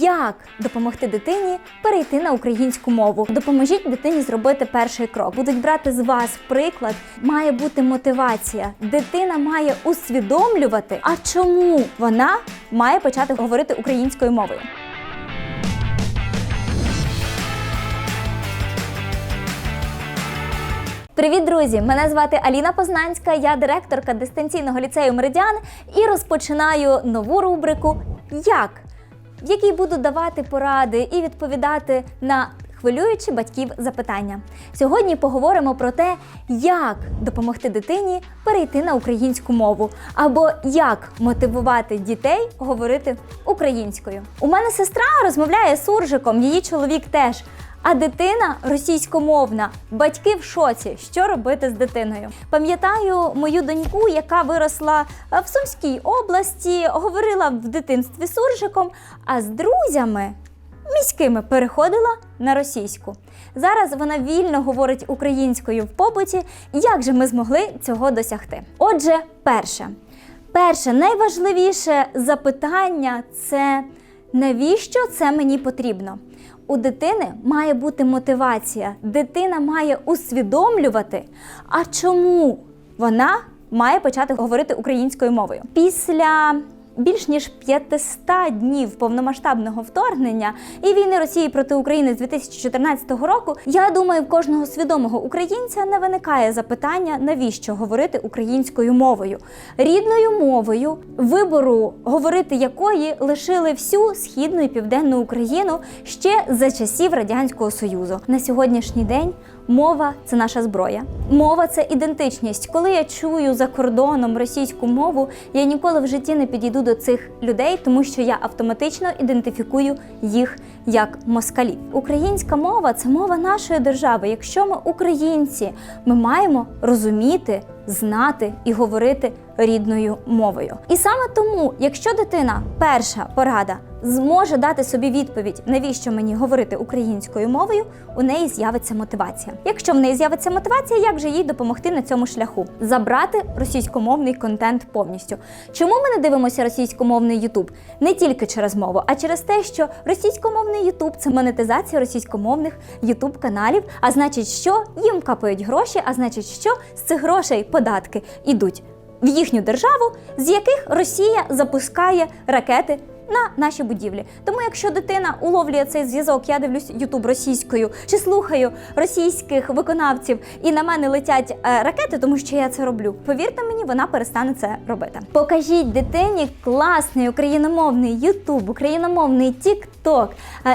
Як допомогти дитині перейти на українську мову? Допоможіть дитині зробити перший крок. Будуть брати з вас приклад. Має бути мотивація. Дитина має усвідомлювати, а чому вона має почати говорити українською мовою. Привіт, друзі! Мене звати Аліна Познанська, я директорка дистанційного ліцею Меридіан і розпочинаю нову рубрику Як? В якій буду давати поради і відповідати на хвилюючі батьків запитання. Сьогодні поговоримо про те, як допомогти дитині перейти на українську мову, або як мотивувати дітей говорити українською. У мене сестра розмовляє суржиком, її чоловік теж. А дитина російськомовна, батьки в шоці, що робити з дитиною. Пам'ятаю мою доньку, яка виросла е, в Сумській області, говорила в дитинстві суржиком, а з друзями міськими переходила на російську. Зараз вона вільно говорить українською в побуті. Як же ми змогли цього досягти? Отже, перше, перше, найважливіше запитання це навіщо це мені потрібно? У дитини має бути мотивація. Дитина має усвідомлювати, а чому вона має почати говорити українською мовою. Після більш ніж 500 днів повномасштабного вторгнення і війни Росії проти України з 2014 року, я думаю, в кожного свідомого українця не виникає запитання, навіщо говорити українською мовою, рідною мовою, вибору говорити якої лишили всю східну і південну Україну ще за часів радянського союзу. На сьогоднішній день мова це наша зброя. Мова це ідентичність. Коли я чую за кордоном російську мову, я ніколи в житті не підійду до цих людей, тому що я автоматично ідентифікую їх як москалів. Українська мова це мова нашої держави. Якщо ми українці, ми маємо розуміти, знати і говорити рідною мовою. І саме тому, якщо дитина перша порада зможе дати собі відповідь, навіщо мені говорити українською мовою, у неї з'явиться мотивація. Якщо в неї з'явиться мотивація, як же їй допомогти на цьому шляху? Забрати російськомовний контент повністю. Чому ми не дивимося російськомовний Ютуб? Не тільки через мову, а через те, що російськомовний Ютуб це монетизація російськомовних Ютуб каналів. А значить, що їм капають гроші, а значить, що з цих грошей податки ідуть в їхню державу, з яких Росія запускає ракети. На наші будівлі. Тому, якщо дитина уловлює цей зв'язок, я дивлюсь Ютуб російською чи слухаю російських виконавців, і на мене летять е, ракети, тому що я це роблю. Повірте мені, вона перестане це робити. Покажіть дитині класний україномовний Ютуб, україномовний Тік-Ток,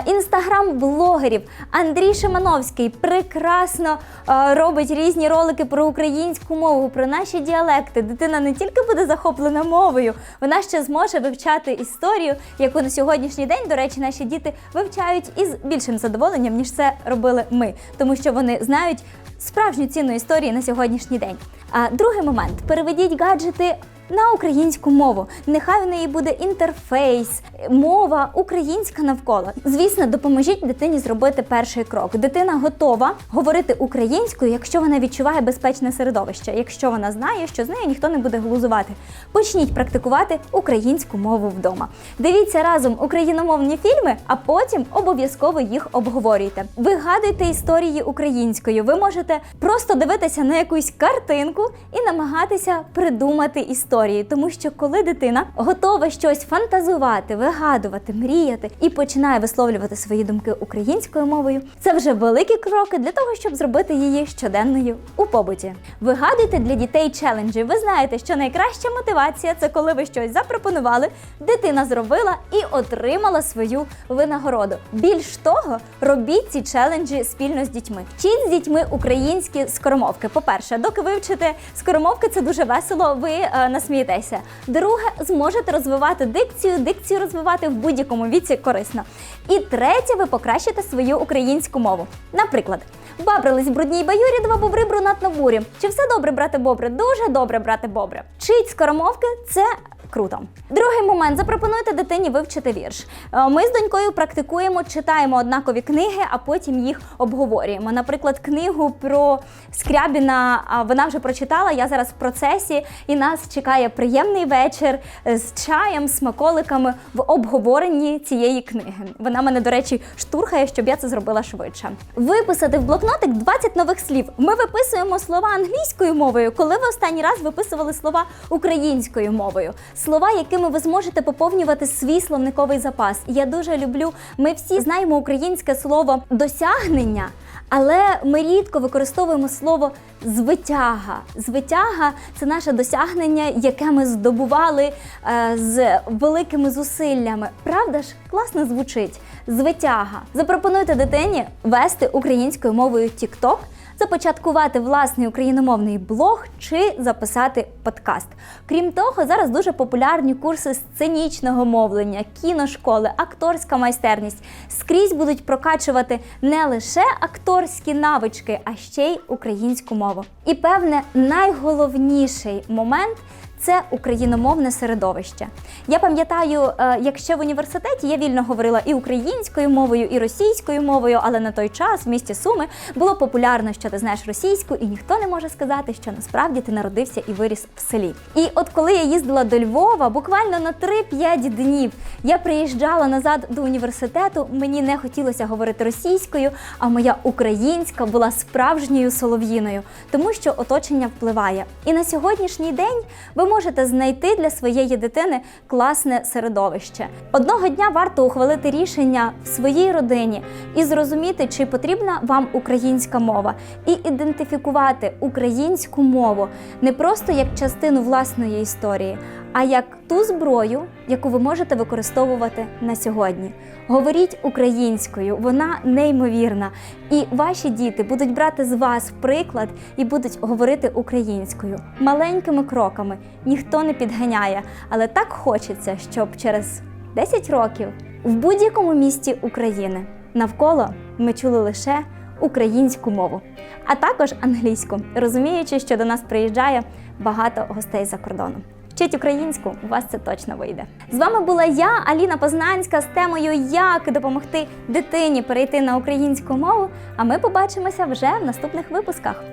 інстаграм блогерів. Андрій Шимановський прекрасно е, робить різні ролики про українську мову, про наші діалекти. Дитина не тільки буде захоплена мовою, вона ще зможе вивчати історію яку на сьогоднішній день, до речі, наші діти вивчають із більшим задоволенням, ніж це робили ми, тому що вони знають справжню ціну історії на сьогоднішній день. А другий момент переведіть гаджети. На українську мову нехай в неї буде інтерфейс, мова українська навколо. Звісно, допоможіть дитині зробити перший крок. Дитина готова говорити українською, якщо вона відчуває безпечне середовище, якщо вона знає, що з нею ніхто не буде глузувати. Почніть практикувати українську мову вдома. Дивіться разом україномовні фільми, а потім обов'язково їх обговорюйте. Вигадуйте історії українською. Ви можете просто дивитися на якусь картинку і намагатися придумати історію історії, тому що коли дитина готова щось фантазувати, вигадувати, мріяти і починає висловлювати свої думки українською мовою, це вже великі кроки для того, щоб зробити її щоденною у побуті. Вигадуйте для дітей челенджі. Ви знаєте, що найкраща мотивація це коли ви щось запропонували, дитина зробила і отримала свою винагороду. Більш того, робіть ці челенджі спільно з дітьми. Вчіть з дітьми українські скоромовки. По перше, доки ви вчите скоромовки, це дуже весело. Ви е, на посмієтеся. Друге, зможете розвивати дикцію, дикцію розвивати в будь-якому віці корисно. І третє, ви покращите свою українську мову. Наприклад, бабрились в брудній баюрі, два бобри брунатно бурі. Чи все добре, брате бобре? Дуже добре, брате бобре. Чить скоромовки це Круто. Другий момент запропонуйте дитині вивчити вірш. Е, Ми з донькою практикуємо, читаємо однакові книги, а потім їх обговорюємо. Наприклад, книгу про Скрябіна вона вже прочитала. Я зараз в процесі, і нас чекає приємний вечір з чаєм, смаколиками в обговоренні цієї книги. Вона мене, до речі, штурхає, щоб я це зробила швидше. Виписати в блокнотик 20 нових слів. Ми виписуємо слова англійською мовою, коли ви останній раз виписували слова українською мовою. Слова, якими ви зможете поповнювати свій словниковий запас. Я дуже люблю. Ми всі знаємо українське слово досягнення. Але ми рідко використовуємо слово звитяга. Звитяга це наше досягнення, яке ми здобували е, з великими зусиллями. Правда ж, класно звучить. Звитяга. Запропонуйте дитині вести українською мовою TikTok, започаткувати власний україномовний блог чи записати подкаст. Крім того, зараз дуже популярні курси сценічного мовлення, кіношколи, акторська майстерність. Скрізь будуть прокачувати не лише акторські навички, а ще й українську мову. І певне, найголовніший момент. Це україномовне середовище. Я пам'ятаю, е, якщо в університеті я вільно говорила і українською мовою, і російською мовою, але на той час в місті Суми було популярно, що ти знаєш російську, і ніхто не може сказати, що насправді ти народився і виріс в селі. І от коли я їздила до Львова, буквально на 3-5 днів я приїжджала назад до університету. Мені не хотілося говорити російською, а моя українська була справжньою солов'їною, тому що оточення впливає. І на сьогоднішній день ви можете знайти для своєї дитини класне середовище. Одного дня варто ухвалити рішення в своїй родині і зрозуміти, чи потрібна вам українська мова, і ідентифікувати українську мову не просто як частину власної історії, а як ту зброю, яку ви можете використовувати на сьогодні. Говоріть українською, вона неймовірна. І ваші діти будуть брати з вас приклад і будуть говорити українською маленькими кроками. Ніхто не підганяє, але так хочеться, щоб через 10 років в будь-якому місті України навколо ми чули лише українську мову, а також англійську, розуміючи, що до нас приїжджає багато гостей за кордоном. Вчіть українську, у вас це точно вийде. З вами була я, Аліна Познанська, з темою Як допомогти дитині перейти на українську мову. А ми побачимося вже в наступних випусках.